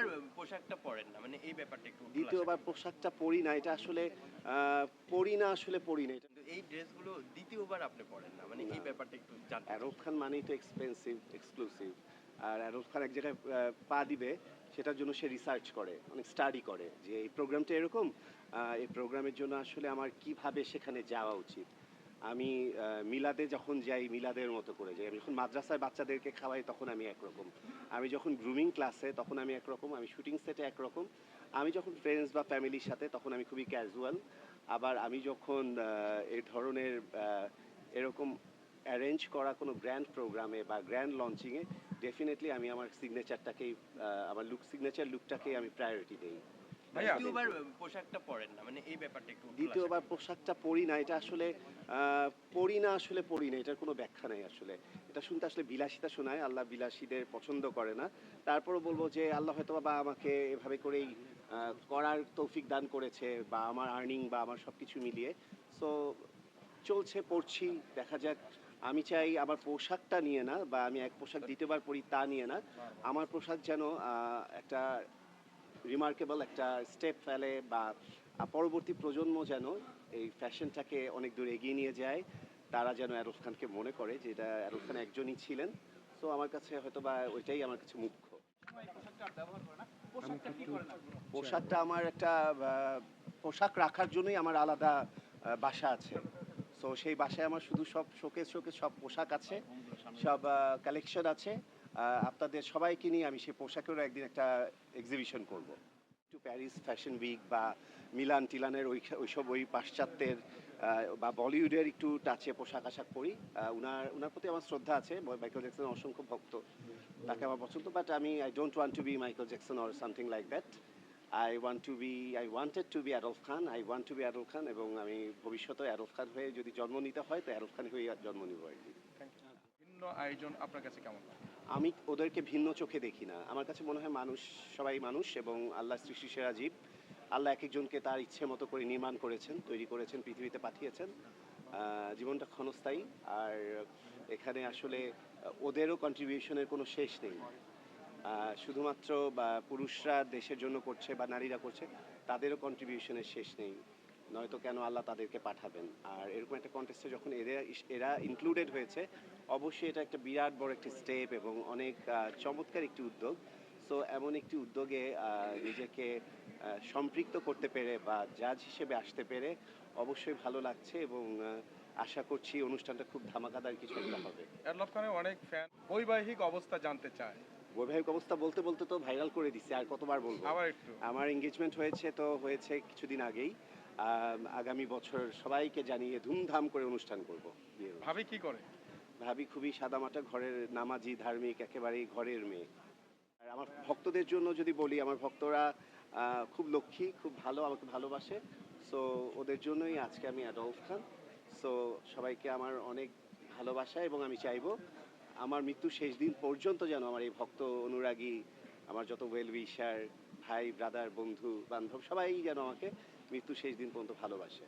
দ্বিতীয়বার পোশাকটা পরেন না মানে এই ব্যাপারটা একটু দ্বিতীয়বার পোশাকটা পরি না এটা আসলে পরি না আসলে পরি না কিন্তু এই ড্রেসগুলো দ্বিতীয়বার আপনি পরেন না মানে এই ব্যাপারটা একটু জানতে। অ্যারব খান মানেই তো এক্সপেন্সিভ এক্সক্লুসিভ আর অ্যারব খান এক জায়গায় পা দিবে সেটার জন্য সে রিসার্চ করে অনেক স্টাডি করে যে এই প্রোগ্রামটা এরকম এই প্রোগ্রামের জন্য আসলে আমার কীভাবে সেখানে যাওয়া উচিত। আমি মিলাদে যখন যাই, মিলাদের মতো করে যাই, আমি যখন মাদ্রাসায় বাচ্চাদেরকে খাওয়াই, তখন আমি একরকম। আমি যখন গ্রুমিং ক্লাসে তখন আমি একরকম, আমি শুটিং সেটে একরকম। আমি যখন ফ্রেন্ডস বা ফ্যামিলির সাথে, তখন আমি খুবই ক্যাজুয়াল আবার আমি যখন এই ধরনের এরকম অ্যারেঞ্জ করা কোনো গ্র্যান্ড প্রোগ্রামে বা গ্র্যান্ড লঞ্চিংয়ে ডেফিনেটলি আমি আমার সিগনেচারটাকেই আমার লুক সিগনেচার লুকটাকেই আমি প্রায়োরিটি দিই। দ্বিতীয়বার পোশাকটা পরেন না মানে এই ব্যাপারটা একটু দ্বিতীয়বার পোশাকটা পরি না এটা আসলে পরি না আসলে পরি না এটার কোনো ব্যাখ্যা নেই আসলে। এটা শুনতে আসলে বিলাসিতা শোনায় আল্লাহ বিলাসীদের পছন্দ করে না। তারপরও বলব যে আল্লাহ হয়তো বা আমাকে এভাবে করেই করার তৌফিক দান করেছে বা আমার আর্নিং বা আমার সব কিছু মিলিয়ে। সো চলছে পড়ছি দেখা যাক। আমি চাই আমার পোশাকটা নিয়ে না বা আমি এক পোশাক দ্বিতীয়বার পরি তা নিয়ে না। আমার পোশাক যেন আহ, একটা রিমার্কেবল একটা স্টেপ ফেলে বা পরবর্তী প্রজন্ম যেন এই ফ্যাশনটাকে অনেক দূর এগিয়ে নিয়ে যায়, তারা যেন অ্যারফ খানকে মনে করে যে এটা অ্যারফ খান একজনই ছিলেন। সো আমার কাছে হয়তো বা ওইটাই আমার কাছে মুখ্য। পোশাকটা আমার একটা পোশাক রাখার জন্যই আমার আলাদা বাসা আছে। সো সেই বাসায় আমার শুধু সব শোকেস শোকেস সব পোশাক আছে, সব কালেকশন আছে। আপনাদের সবাইকে নিয়ে আমি সেই পোশাকেরও একদিন একটা এক্সিবিশন করব। একটু প্যারিস ফ্যাশন উইক বা মিলান টিলানের ওই ওইসব ওই পাশ্চাত্যের বা বলিউডের একটু টাচে পোশাক আশাক পরি। উনার উনার প্রতি আমার শ্রদ্ধা আছে। মাইকেল জ্যাকসনের অসংখ্য ভক্ত। তাকে আমার পছন্দ বাট আমি I don't want to be Michael Jackson or something like that I want to be I wanted to be Adolf Khan I want to be Adolf Khan এবং আমি ভবিষ্যতে অ্যাডলফ খান হয়ে যদি জন্ম নিতে হয়, তো অ্যাডলফ খান হয়ে জন্ম নিব আর কি। ভিন্ন আয়োজন আপনার কাছে কেমন? আমি ওদেরকে ভিন্ন চোখে দেখি না। আমার কাছে মনে হয় মানুষ সবাই মানুষ এবং আল্লাহ সৃষ্টি সেরা জীব। আল্লাহ এক একজনকে তার ইচ্ছে মতো করে নির্মাণ করেছেন, তৈরি করেছেন, পৃথিবীতে পাঠিয়েছেন। জীবনটা ক্ষণস্থায়ী আর এখানে আসলে ওদেরও কন্ট্রিবিউশনের কোনো শেষ নেই। শুধুমাত্র বা পুরুষরা দেশের জন্য করছে বা নারীরা করছে, তাদেরও কন্ট্রিবিউশনের শেষ নেই। নয়তো কেন আল্লাহ তাদেরকে পাঠাবেন। আর এরকম একটা কন্টেস্টে যখন এরা এরা ইনক্লুডেড হয়েছে অবশ্যই এটা একটা বিরাট বড় একটি স্টেপ এবং অনেক চমৎকার একটি উদ্যোগ। সো এমন একটি উদ্যোগে নিজেকে সম্পৃক্ত করতে পেরে বা জাজ হিসেবে আসতে পেরে অবশ্যই ভালো লাগছে এবং আশা করছি অনুষ্ঠানটা খুব ধামাকাদার কিছু একটা হবে। এরলভ খানের অনেক ফ্যান বৈবাহিক অবস্থা জানতে চায়। বৈবাহিক অবস্থা বলতে বলতে তো ভাইরাল করে দিচ্ছে আর কতবার বলব? আবার একটু। আমার এঙ্গেজমেন্ট হয়েছে তো হয়েছে কিছুদিন আগেই। আগামী বছর সবাইকে জানিয়ে ধুমধাম করে অনুষ্ঠান করব ভাবি কি করে? ভাবি খুবই সাদামাটা ঘরের নামাজি ধার্মিক একেবারেই ঘরের মেয়ে। আর আমার ভক্তদের জন্য যদি বলি আমার ভক্তরা খুব লক্ষ্মী খুব ভালো আমাকে ভালোবাসে। সো ওদের জন্যই আজকে আমি অ্যাডলফ খান। সো সবাইকে আমার অনেক ভালোবাসা এবং আমি চাইব আমার মৃত্যু শেষ দিন পর্যন্ত যেন আমার এই ভক্ত অনুরাগী আমার যত ওয়েল উইশার ভাই ব্রাদার বন্ধু বান্ধব সবাই যেন আমাকে মৃত্যু শেষ দিন পর্যন্ত ভালোবাসে।